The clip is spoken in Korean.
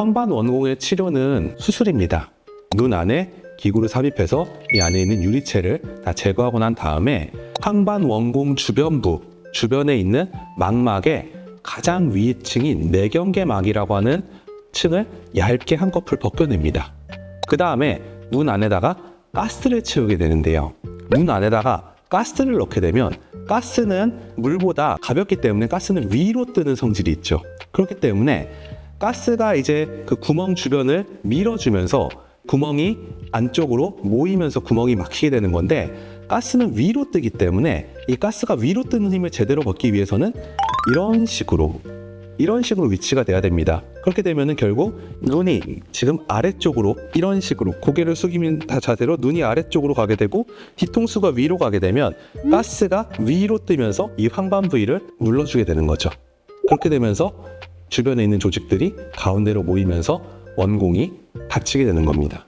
황반 원공의 치료는 수술입니다. 눈 안에 기구를 삽입해서 이 안에 있는 유리체를 다 제거하고 난 다음에 황반 원공 주변부 주변에 있는 망막의 가장 위층인 내경계막이라고 하는 층을 얇게 한꺼풀 벗겨냅니다. 그 다음에 눈 안에다가 가스를 채우게 되는데요. 눈 안에다가 가스를 넣게 되면 가스는 물보다 가볍기 때문에 가스는 위로 뜨는 성질이 있죠. 그렇기 때문에 가스가 이제 그 구멍 주변을 밀어주면서 구멍이 안쪽으로 모이면서 구멍이 막히게 되는 건데 가스는 위로 뜨기 때문에 이 가스가 위로 뜨는 힘을 제대로 받기 위해서는 이런 식으로 이런 식으로 위치가 돼야 됩니다. 그렇게 되면은 결국 눈이 지금 아래쪽으로 이런 식으로 고개를 숙이는 자세로 눈이 아래쪽으로 가게 되고 뒤통수가 위로 가게 되면 가스가 위로 뜨면서 이 황반 부위를 눌러주게 되는 거죠. 그렇게 되면서 주변에 있는 조직들이 가운데로 모이면서 원공이 닫히게 되는 겁니다.